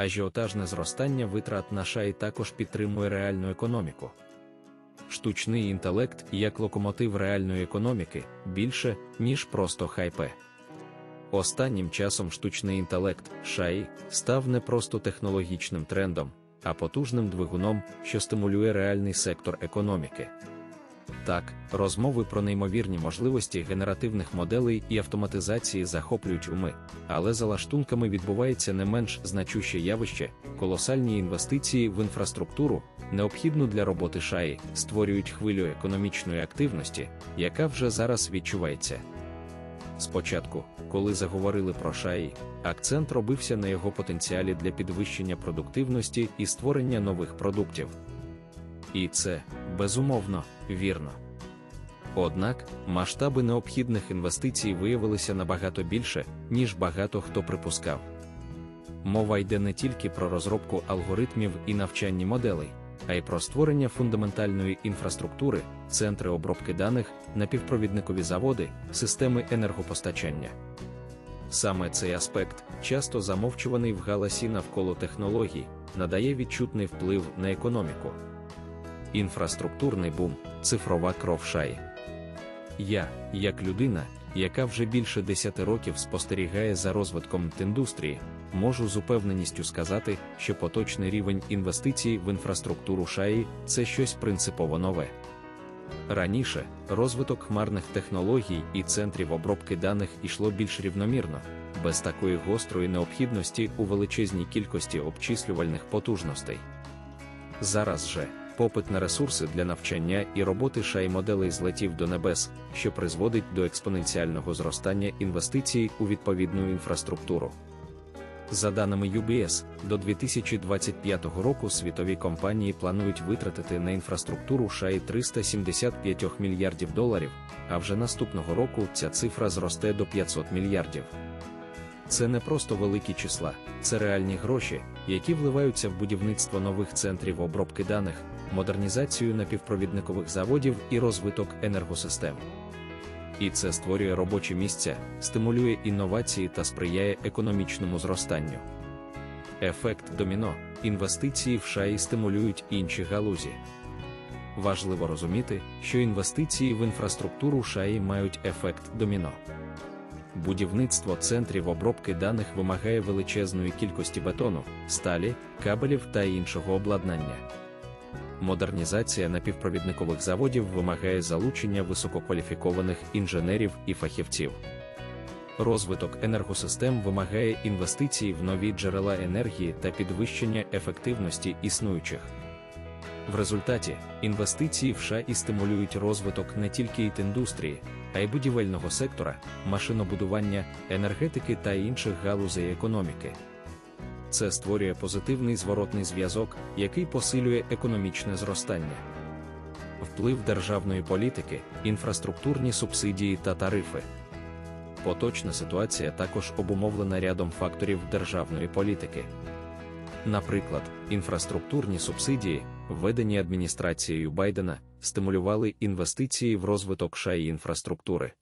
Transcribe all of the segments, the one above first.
Ажіотажне зростання витрат на шаї також підтримує реальну економіку. Штучний інтелект як локомотив реальної економіки більше, ніж просто хайпе. Останнім часом штучний інтелект шаї став не просто технологічним трендом, а потужним двигуном, що стимулює реальний сектор економіки. Так, розмови про неймовірні можливості генеративних моделей і автоматизації захоплюють уми, але за лаштунками відбувається не менш значуще явище, колосальні інвестиції в інфраструктуру, необхідну для роботи шаї, створюють хвилю економічної активності, яка вже зараз відчувається. Спочатку, коли заговорили про шаї, акцент робився на його потенціалі для підвищення продуктивності і створення нових продуктів. І це, безумовно, вірно. Однак масштаби необхідних інвестицій виявилися набагато більше, ніж багато хто припускав. Мова йде не тільки про розробку алгоритмів і навчанні моделей, а й про створення фундаментальної інфраструктури, центри обробки даних, напівпровідникові заводи, системи енергопостачання. Саме цей аспект, часто замовчуваний в галасі навколо технологій, надає відчутний вплив на економіку. Інфраструктурний бум, цифрова кров шаї. Я, як людина, яка вже більше 10 років спостерігає за розвитком індустрії, можу з упевненістю сказати, що поточний рівень інвестицій в інфраструктуру шаї це щось принципово нове. Раніше розвиток хмарних технологій і центрів обробки даних йшло більш рівномірно, без такої гострої необхідності у величезній кількості обчислювальних потужностей. Зараз же попит на ресурси для навчання і роботи шай моделей злетів до небес, що призводить до експоненціального зростання інвестицій у відповідну інфраструктуру. За даними UBS, до 2025 року світові компанії планують витратити на інфраструктуру шаї 375 мільярдів доларів, а вже наступного року ця цифра зросте до 500 мільярдів. Це не просто великі числа, це реальні гроші, які вливаються в будівництво нових центрів обробки даних, модернізацію напівпровідникових заводів і розвиток енергосистем. І це створює робочі місця, стимулює інновації та сприяє економічному зростанню. Ефект доміно інвестиції в шаї стимулюють інші галузі. Важливо розуміти, що інвестиції в інфраструктуру шаї мають ефект доміно. Будівництво центрів обробки даних вимагає величезної кількості бетону, сталі, кабелів та іншого обладнання. Модернізація напівпровідникових заводів вимагає залучення висококваліфікованих інженерів і фахівців. Розвиток енергосистем вимагає інвестицій в нові джерела енергії та підвищення ефективності існуючих. В результаті інвестиції в США і стимулюють розвиток не тільки ІТ-індустрії, а й будівельного сектора, машинобудування, енергетики та інших галузей економіки. Це створює позитивний зворотний зв'язок, який посилює економічне зростання. Вплив державної політики, інфраструктурні субсидії та тарифи. Поточна ситуація також обумовлена рядом факторів державної політики. Наприклад, інфраструктурні субсидії, введені адміністрацією Байдена, стимулювали інвестиції в розвиток шаї інфраструктури.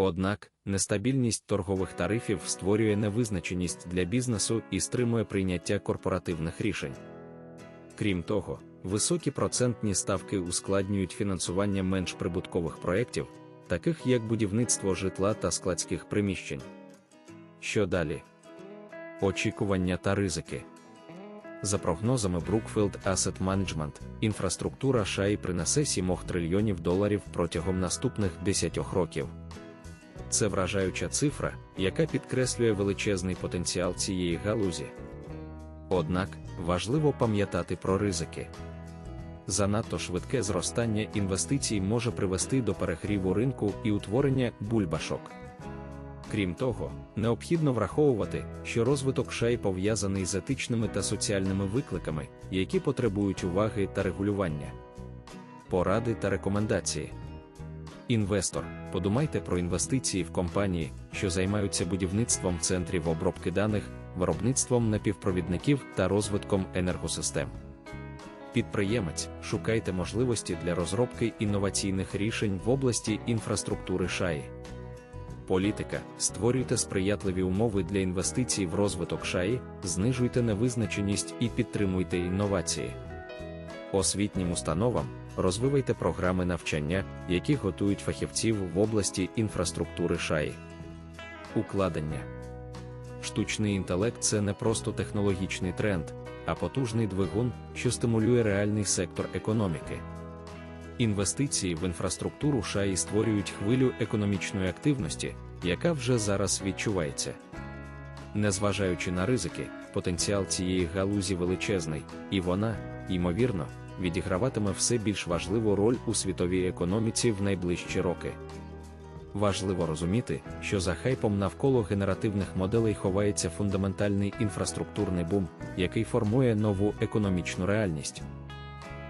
Однак, нестабільність торгових тарифів створює невизначеність для бізнесу і стримує прийняття корпоративних рішень. Крім того, високі процентні ставки ускладнюють фінансування менш прибуткових проєктів, таких як будівництво житла та складських приміщень. Що далі? Очікування та ризики. За прогнозами Brookfield Asset Management, інфраструктура шаї принесе 7 трильйонів доларів протягом наступних 10 років. Це вражаюча цифра, яка підкреслює величезний потенціал цієї галузі. Однак важливо пам'ятати про ризики. Занадто швидке зростання інвестицій може привести до перегріву ринку і утворення бульбашок. Крім того, необхідно враховувати, що розвиток шай пов'язаний з етичними та соціальними викликами, які потребують уваги та регулювання. Поради та рекомендації. Інвестор, подумайте про інвестиції в компанії, що займаються будівництвом центрів обробки даних, виробництвом напівпровідників та розвитком енергосистем. Підприємець, шукайте можливості для розробки інноваційних рішень в області інфраструктури шаї. Політика, створюйте сприятливі умови для інвестицій в розвиток шаї, знижуйте невизначеність і підтримуйте інновації. Освітнім установам розвивайте програми навчання, які готують фахівців в області інфраструктури шаї. Укладення штучний інтелект це не просто технологічний тренд, а потужний двигун, що стимулює реальний сектор економіки. Інвестиції в інфраструктуру шаї створюють хвилю економічної активності, яка вже зараз відчувається. Незважаючи на ризики, потенціал цієї галузі величезний, і вона, ймовірно, відіграватиме все більш важливу роль у світовій економіці в найближчі роки. Важливо розуміти, що за хайпом навколо генеративних моделей ховається фундаментальний інфраструктурний бум, який формує нову економічну реальність.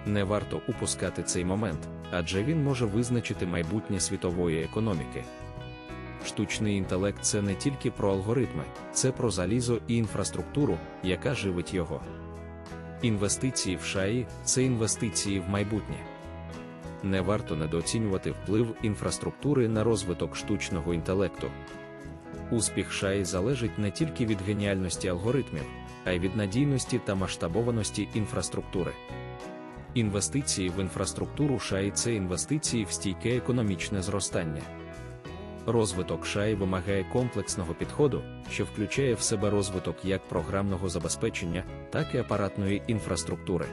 Не варто упускати цей момент, адже він може визначити майбутнє світової економіки. Штучний інтелект це не тільки про алгоритми, це про залізо і інфраструктуру, яка живить його. Інвестиції в шаї це інвестиції в майбутнє. Не варто недооцінювати вплив інфраструктури на розвиток штучного інтелекту. Успіх шаї залежить не тільки від геніальності алгоритмів, а й від надійності та масштабованості інфраструктури. Інвестиції в інфраструктуру шаї це інвестиції в стійке економічне зростання. Розвиток шаї вимагає комплексного підходу, що включає в себе розвиток як програмного забезпечення, так і апаратної інфраструктури.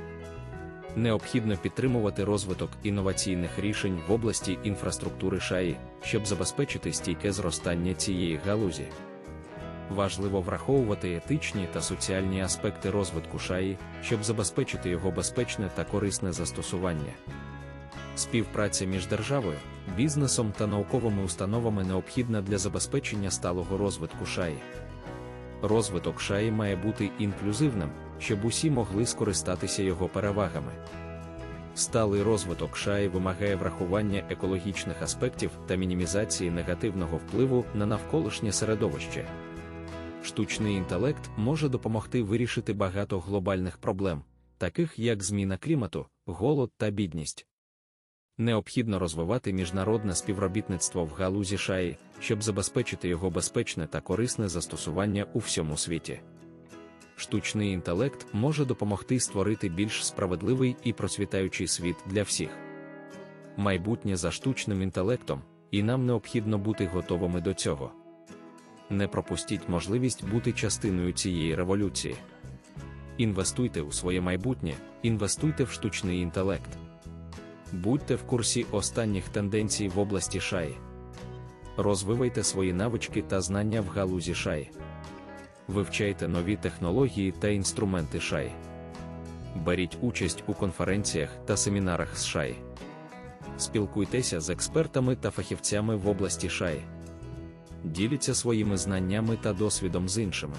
Необхідно підтримувати розвиток інноваційних рішень в області інфраструктури шаї, щоб забезпечити стійке зростання цієї галузі. Важливо враховувати етичні та соціальні аспекти розвитку шаї, щоб забезпечити його безпечне та корисне застосування. Співпраця між державою, бізнесом та науковими установами необхідна для забезпечення сталого розвитку шаї. Розвиток шаї має бути інклюзивним, щоб усі могли скористатися його перевагами. Сталий розвиток шаї вимагає врахування екологічних аспектів та мінімізації негативного впливу на навколишнє середовище. Штучний інтелект може допомогти вирішити багато глобальних проблем, таких як зміна клімату, голод та бідність. Необхідно розвивати міжнародне співробітництво в галузі шаї, щоб забезпечити його безпечне та корисне застосування у всьому світі. Штучний інтелект може допомогти створити більш справедливий і процвітаючий світ для всіх. Майбутнє за штучним інтелектом, і нам необхідно бути готовими до цього. Не пропустіть можливість бути частиною цієї революції. Інвестуйте у своє майбутнє, інвестуйте в штучний інтелект. Будьте в курсі останніх тенденцій в області шаї. Розвивайте свої навички та знання в галузі шаї. Вивчайте нові технології та інструменти шаї. Беріть участь у конференціях та семінарах з шаї. Спілкуйтеся з експертами та фахівцями в області шаї. Діліться своїми знаннями та досвідом з іншими.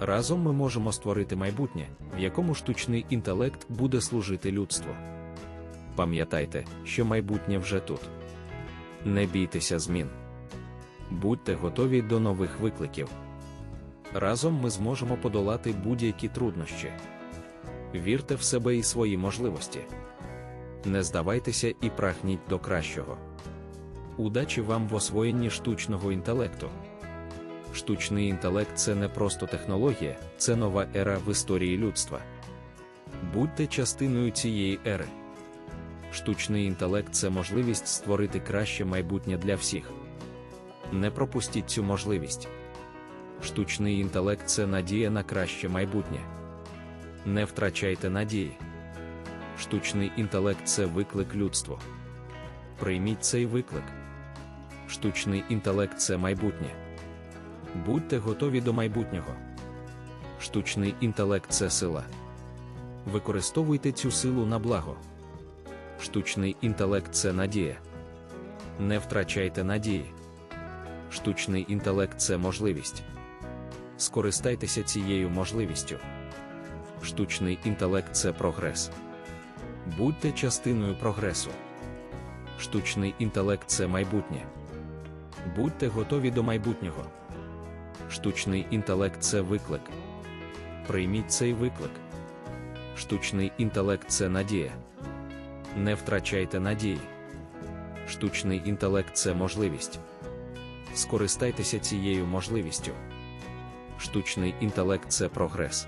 Разом ми можемо створити майбутнє, в якому штучний інтелект буде служити людству. Пам'ятайте, що майбутнє вже тут. Не бійтеся змін. Будьте готові до нових викликів. Разом ми зможемо подолати будь-які труднощі. Вірте в себе і свої можливості. Не здавайтеся і прагніть до кращого. Удачі вам в освоєнні штучного інтелекту. Штучний інтелект це не просто технологія, це нова ера в історії людства. Будьте частиною цієї ери. Штучний інтелект це можливість створити краще майбутнє для всіх. Не пропустіть цю можливість. Штучний інтелект це надія на краще майбутнє. Не втрачайте надії. Штучний інтелект це виклик людству. Прийміть цей виклик. Штучний інтелект це майбутнє. Будьте готові до майбутнього. Штучний інтелект це сила. Використовуйте цю силу на благо. Штучний інтелект це надія. Не втрачайте надії. Штучний інтелект це можливість. Скористайтеся цією можливістю. Штучний інтелект це прогрес. Будьте частиною прогресу. Штучний інтелект це майбутнє. Будьте готові до майбутнього. Штучний інтелект це виклик. Прийміть цей виклик. Штучний інтелект це надія. Не втрачайте надії. Штучний інтелект це можливість. Скористайтеся цією можливістю. Штучний інтелект це прогрес.